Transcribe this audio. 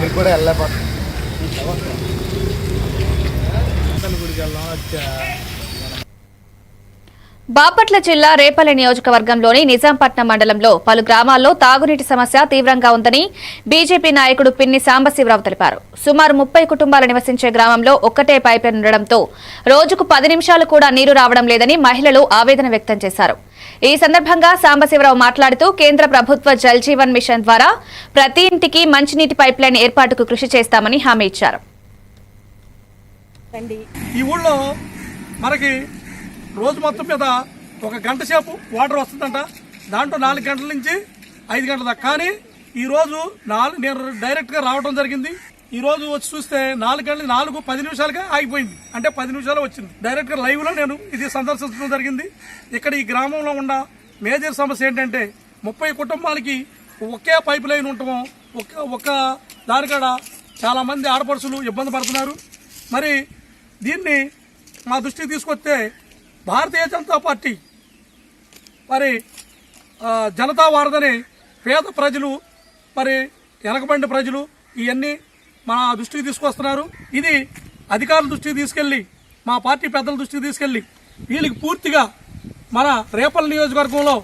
మీకు కూడా వెళ్ళలేకపోతుంది బాపట్ల జిల్లా రేపల్లి నియోజకవర్గంలోని నిజాంపట్నం మండలంలో పలు గ్రామాల్లో తాగునీటి సమస్య తీవ్రంగా ఉందని బీజేపీ నాయకుడు పిన్ని సాంబశివరావు తెలిపారు. సుమారు ముప్పై కుటుంబాలు నివసించే గ్రామంలో ఒక్కటే పైపు ఉండడంతో రోజుకు పది నిమిషాలు కూడా నీరు రావడం లేదని మహిళలు ఆవేదన వ్యక్తం చేశారు. ఈ సందర్భంగా సాంబశివరావు మాట్లాడుతూ కేంద్ర ప్రభుత్వ జల్ జీవన్ మిషన్ ద్వారా ప్రతి ఇంటికి మంచినీటి పైప్లైన్ ఏర్పాటుకు కృషి చేస్తామని హామీ ఇచ్చారు. ఈ ఊళ్ళో మనకి రోజు మొత్తం మీద ఒక గంట సేపు వాటర్ వస్తుందంట. దాంట్లో నాలుగు గంటల నుంచి ఐదు గంటల దాకా. కానీ ఈరోజు నాలుగు నేను డైరెక్ట్గా రావడం జరిగింది. ఈ రోజు వచ్చి చూస్తే నాలుగు గంటల నాలుగు పది నిమిషాలుగా ఆగిపోయింది. అంటే పది నిమిషాలు వచ్చింది. డైరెక్ట్గా లైవ్లో నేను ఇది సందర్శించడం జరిగింది. ఇక్కడ ఈ గ్రామంలో ఉన్న మేజర్ సమస్య ఏంటంటే ముప్పై కుటుంబాలకి ఒకే పైప్ లైన్ ఉండటం ఒక ఒక దానికాడ చాలామంది ఆడపడుచులు ఇబ్బంది పడుతున్నారు. మరి దీన్ని మా దృష్టికి తీసుకొస్తే భారతీయ జనతా పార్టీ మరి జనతా వారదని పేద ప్రజలు మరి వెనకబండి ప్రజలు ఇవన్నీ మా దృష్టికి తీసుకొస్తున్నారు. ఇది అధికారుల దృష్టికి తీసుకెళ్ళి మా పార్టీ పెద్దల దృష్టికి తీసుకెళ్ళి వీళ్ళకి పూర్తిగా మన రేపల్ నియోజకవర్గంలో